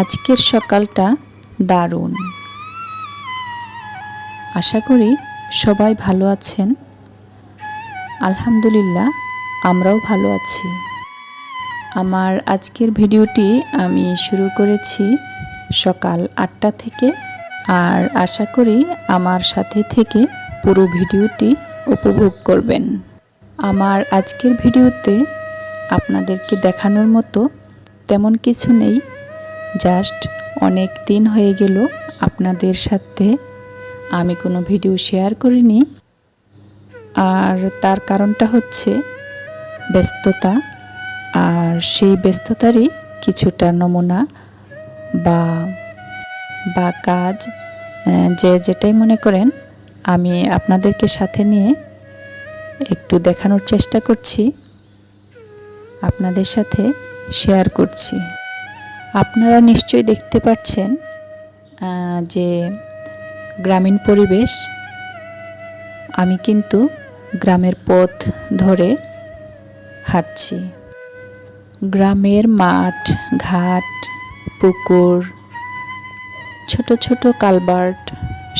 আজকের সকালটা দারুণ। আশা করি সবাই ভালো আছেন। আলহামদুলিল্লাহ, আমরাও ভালো আছি। আমার আজকের ভিডিওটি আমি শুরু করেছি সকাল আটটা থেকে আর আশা করি আমার সাথে থেকে পুরো ভিডিওটি উপভোগ করবেন। আমার আজকের ভিডিওতে আপনাদেরকে দেখানোর মতো তেমন কিছু নেই। জাস্ট অনেক দিন হয়ে গেল আপনাদের সাথে আমি কোনো ভিডিও শেয়ার করিনি। আর তার কারণটা হচ্ছে ব্যস্ততা। আর সেই ব্যস্ততারই কিছুটা নমুনা বা বা কাজ যে যেটাই মনে করেন, আমি আপনাদেরকে সাথে নিয়ে একটু দেখানোর চেষ্টা করছি, আপনাদের সাথে শেয়ার করছি। আপনারা নিশ্চয়ই দেখতে পাচ্ছেন যে গ্রামীণ পরিবেশ। আমি কিন্তু গ্রামের পথ ধরে হাঁটছি। গ্রামের মাঠ, ঘাট, পুকুর, ছোট ছোট কালবার্ট,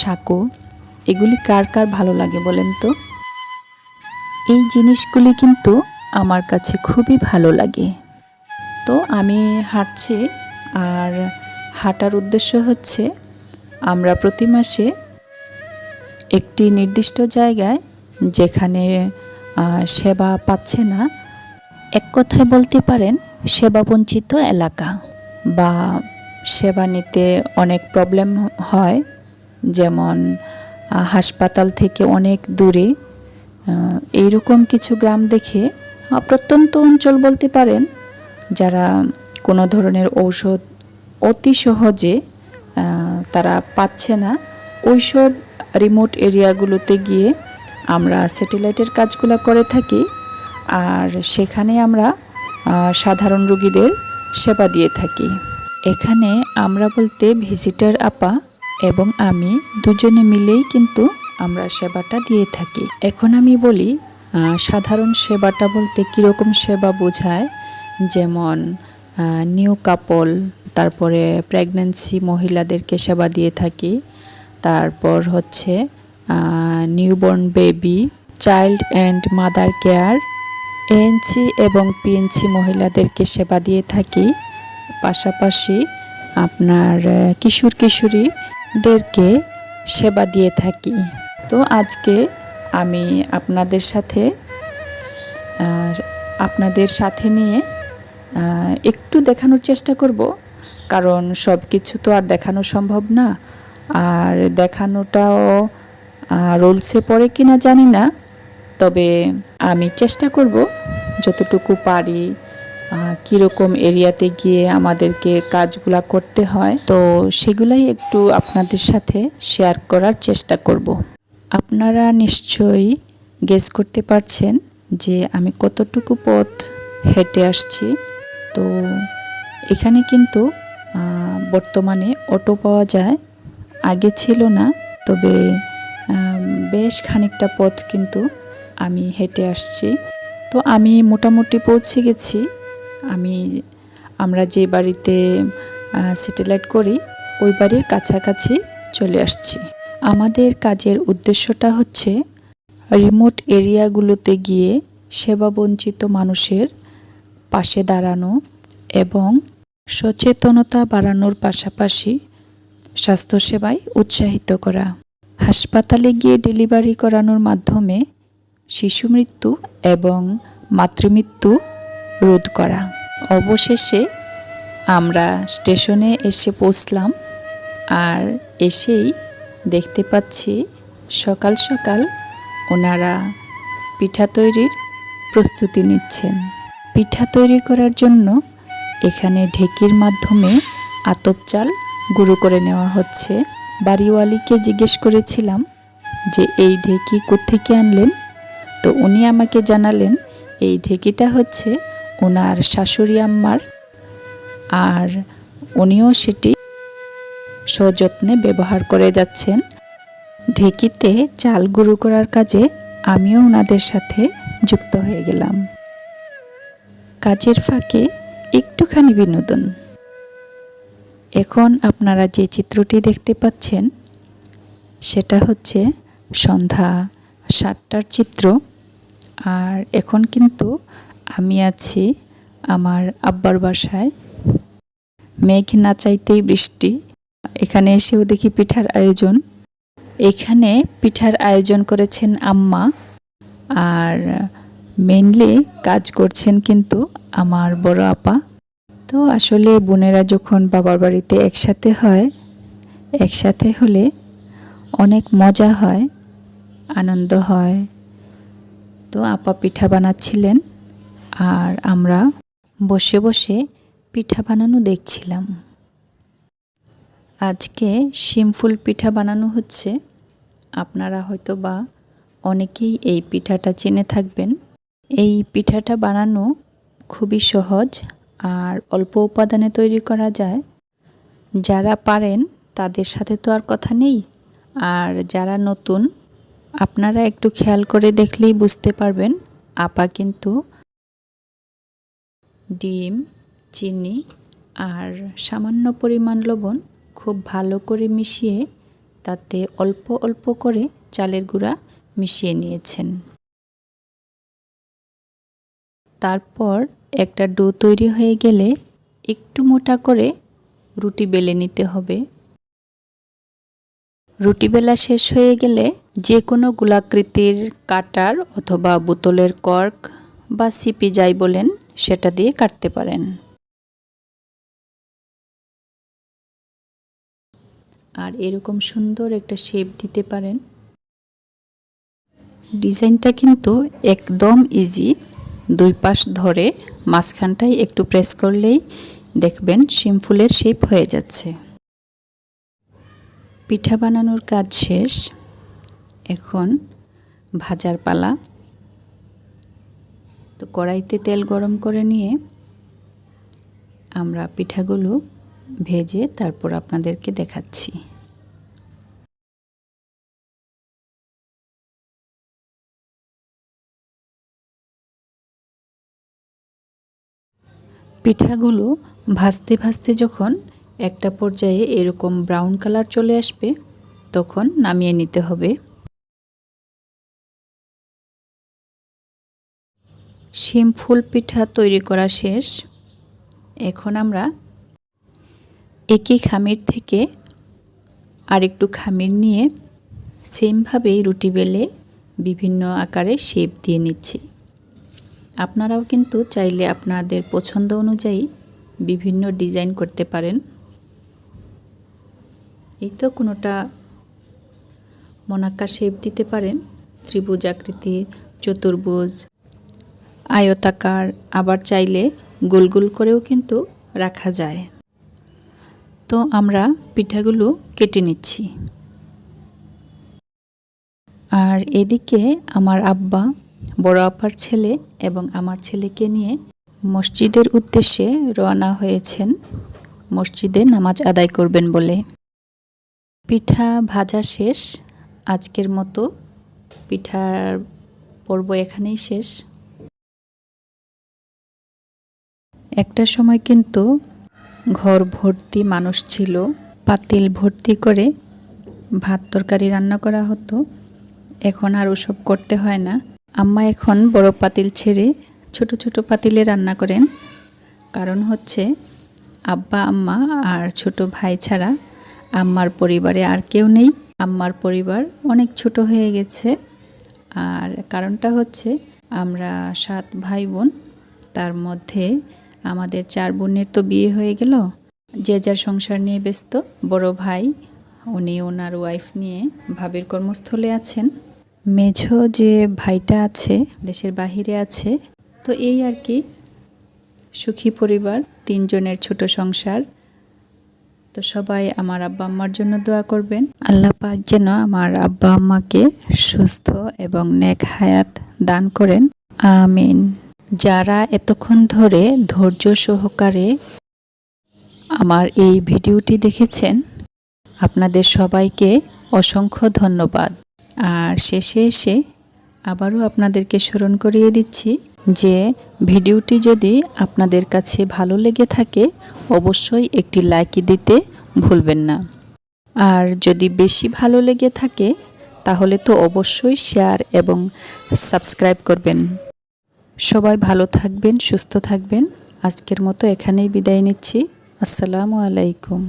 সাঁকো, এগুলি কার কার ভালো লাগে বলেন তো? এই জিনিসগুলি কিন্তু আমার কাছে খুবই ভালো লাগে। তো আমি হাঁটছি আর হাঁটার উদ্দেশ্য হচ্ছে আমরা প্রতি মাসে একটি নির্দিষ্ট জায়গায় যেখানে সেবা পাচ্ছে না, এক কথায় বলতে পারেন সেবা বঞ্চিত এলাকা বা সেবা নিতে অনেক প্রবলেম হয়, যেমন হাসপাতাল থেকে অনেক দূরে এইরকম কিছু গ্রাম দেখে প্রত্যন্ত অঞ্চল বলতে পারেন, যারা কোনো ধরনের ঔষধ অতি সহজে তারা পাচ্ছে না। ওইসব রিমোট এরিয়াগুলোতে গিয়ে আমরা স্যাটেলাইটের কাজগুলো করে থাকি আর সেখানে আমরা সাধারণ রোগীদের সেবা দিয়ে থাকি। এখানে আমরা বলতে ভিজিটার আপা এবং আমি দুজনে মিলেই কিন্তু আমরা সেবাটা দিয়ে থাকি। এখন আমি বলি সাধারণ সেবাটা বলতে কীরকম সেবা বোঝায়? যেমন নিউ কাপল তারপরে প্রেগন্যান্সি মহিলাদেরকে সেবা দিয়ে থাকি। তারপর হচ্ছে newborn baby child and mother care ANC এবং পিএনসি মহিলাদেরকে সেবা দিয়ে থাকি। পাশাপাশি আপনার কিশোর কিশোরীদেরকে সেবা দিয়ে থাকি। তো আজকে আমি আপনাদের সাথে আপনাদের সাথে নিয়ে একটু দেখানোর চেষ্টা করব, কারণ সব কিছু তো আর দেখানো সম্ভব না। আর দেখানোটাও রোলসে পড়ে কিনা জানি না, তবে আমি চেষ্টা করব যতটুকু পারি কীরকম এরিয়াতে গিয়ে আমাদেরকে কাজগুলা করতে হয়। তো সেগুলাই একটু আপনাদের সাথে শেয়ার করার চেষ্টা করব। আপনারা নিশ্চয়ই গেস করতে পারছেন যে আমি কতটুকু পথ হেঁটে আসছি। তো এখানে কিন্তু বর্তমানে অটো পাওয়া যায়। আগে ছিল না, তবে বেশ খানিকটা পথ কিন্তু আমি হেঁটে আসছি। তো আমি মোটামুটি পৌঁছে গেছি। আমি, আমরা যে বাড়িতে স্যাটেলাইট করি, ওই বাড়ির কাছাকাছি চলে আসছি। আমাদের কাজের উদ্দেশ্যটা হচ্ছে রিমোট এরিয়াগুলোতে গিয়ে সেবাবঞ্চিত মানুষের পাশে দাঁড়ানো এবং সচেতনতা বাড়ানোর পাশাপাশি স্বাস্থ্যসেবায় উৎসাহিত করা। হাসপাতালে গিয়ে ডেলিভারি করানোর মাধ্যমে শিশু মৃত্যু এবং মাতৃমৃত্যু রোধ করা। অবশেষে আমরা স্টেশনে এসে পৌঁছলাম আর এসেই দেখতে পাচ্ছি সকাল সকাল ওনারা পিঠা তৈরির প্রস্তুতি নিচ্ছেন। পিঠা তৈরি করার জন্য এখানে ঢেকির মাধ্যমে আতপ চাল গুঁড়ো করে নেওয়া হচ্ছে। বাড়িওয়ালিকে জিজ্ঞেস করেছিলাম যে, এই ঢেকি কোত্থেকে আনলেন? তো উনি আমাকে জানালেন, এই ঢেকিটা হচ্ছে ওনার শাশুড়ি আম্মার আর উনিও সেটি সযত্নে ব্যবহার করে যাচ্ছেন। ঢেকিতে চাল গুঁড়ো করার কাজে আমিও ওনাদের সাথে যুক্ত হয়ে গেলাম। কাজের ফাঁকে একটুখানি বিনোদন। এখন আপনারা যে চিত্রটি দেখতে পাচ্ছেন, সেটা হচ্ছে সন্ধ্যা সাতটার চিত্র। আর এখন কিন্তু আমি আছি আমার আব্বার বাসায়। মেঘ না চাইতেই বৃষ্টি। এখানে এসেও দেখি পিঠার আয়োজন। এখানে পিঠার আয়োজন করেছেন আম্মা। আর মেনলি কাজ করছেন কিন্তু আমার বড় আপা। তো আসলে বোনেরা যখন বাবার বাড়িতে একসাথে হয়, একসাথে হলে অনেক মজা হয়, আনন্দ হয়। তো আপা পিঠা বানাচ্ছিলেন আর আমরা বসে বসে পিঠা বানানো দেখছিলাম। আজকে শিমফুল পিঠা বানানো হচ্ছে। আপনারা হয়তো বা অনেকেই এই পিঠাটা চিনে থাকবেন। এই পিঠাটা বানানো খুবই সহজ আর অল্প উপাদানে তৈরি করা যায়। যারা পারেন, তাদের সাথে তো আর কথা নেই। আর যারা নতুন, আপনারা একটু খেয়াল করে দেখলেই বুঝতে পারবেন। আপা কিন্তু ডিম, চিনি আর সামান্য পরিমাণ লবণ খুব ভালো করে মিশিয়ে তাতে অল্প অল্প করে চালের গুঁড়া মিশিয়ে নিয়েছেন। তারপর একটা ডো তৈরি হয়ে গেলে একটু মোটা করে রুটি বেলে নিতে হবে। রুটি বেলা শেষ হয়ে গেলে যে কোনো গোলাকৃতির কাটার অথবা বোতলের কর্ক বা সিপি যাই বলেন সেটা দিয়ে কাটতে পারেন। আর এরকম সুন্দর একটা শেপ দিতে পারেন। ডিজাইনটা কিন্তু একদম ইজি দুই পাশ ধরে মাঝখানটায় একটু প্রেস করলেই দেখবেন শিমফুলের শেপ হয়ে যাচ্ছে। পিঠা বানানোর কাজ শেষ। এখন ভাজার পালা। তো কড়াইতে তেল গরম করে নিয়ে আমরা পিঠাগুলো ভেজে তারপর আপনাদেরকে দেখাচ্ছি। পিঠাগুলো ভাজতে ভাজতে যখন একটা পর্যায়ে এরকম ব্রাউন কালার চলে আসবে, তখন নামিয়ে নিতে হবে। শিম ফুল পিঠা তৈরি করা শেষ। এখন আমরা একই খামির থেকে আরেকটু খামির নিয়ে সেমভাবেই রুটি বেলে বিভিন্ন আকারে শেপ দিয়ে নিচ্ছি। আপনারাও কিন্তু চাইলে আপনাদের পছন্দ অনুযায়ী বিভিন্ন ডিজাইন করতে পারেন। এই তো কোনোটা মনাক্কা শেপ দিতে পারেন। ত্রিভুজ আকৃতির চতুর্ভুজ, আয়তাকার, আবার চাইলে গোল গোল করেও কিন্তু রাখা যায়। তো আমরা পিঠাগুলো কেটে নিচ্ছি। আর এদিকে আমার আব্বা বড় আপার ছেলে এবং আমার ছেলেকে নিয়ে মসজিদের উদ্দেশ্যে রওনা হয়েছেন। মসজিদে নামাজ আদায় করবেন বলে। পিঠা ভাজা শেষ। আজকের মতো পিঠার পর্ব এখানেই শেষ। একটা সময় কিন্তু ঘর ভর্তি মানুষ ছিল। পাতিল ভর্তি করে ভাত তরকারি রান্না করা হতো। এখন আর ওসব করতে হয় না। আম্মা এখন বড় পাতিল ছেড়ে ছোট ছোট পাতিলে রান্না করেন। কারণ হচ্ছে আব্বা, আম্মা আর ছোট ভাই ছাড়া আম্মার পরিবারে আর কেউ নেই। আম্মার পরিবার অনেক ছোট হয়ে গেছে। আর কারণটা হচ্ছে আমরা সাত ভাই বোন, তার মধ্যে আমাদের চার বোনের তো বিয়ে হয়ে গেল। যে যার সংসার নিয়ে ব্যস্ত, বড় ভাই, উনি ওনার ওয়াইফ নিয়ে ভাবের কর্মস্থলে আছেন। মেঝো যে ভাইটা আছে, দেশের বাহিরে আছে, তো এই আর কি। সুখী পরিবার, তিনজনের ছোট সংসার। তো সবাই আমার আব্বা আম্মার জন্য দোয়া করবেন। আল্লাহ পাক যেন আমার আব্বা আম্মাকে সুস্থ এবং নেক হায়াত দান করেন। আমিন। যারা এতক্ষণ ধরে ধৈর্য সহকারে আমার এই ভিডিওটি দেখেছেন, আপনাদের সবাইকে অসংখ্য ধন্যবাদ। আর শেষে এসে আবারও আপনাদেরকে স্মরণ করিয়ে দিচ্ছি যে ভিডিওটি যদি আপনাদের কাছে ভালো লেগে থাকে, অবশ্যই একটি লাইক দিতে ভুলবেন না। আর যদি বেশি ভালো লেগে থাকে, তাহলে তো অবশ্যই শেয়ার এবং সাবস্ক্রাইব করবেন। সবাই ভালো থাকবেন, সুস্থ থাকবেন। আজকের মতো এখানেই বিদায় নিচ্ছি। আসসালামু আলাইকুম।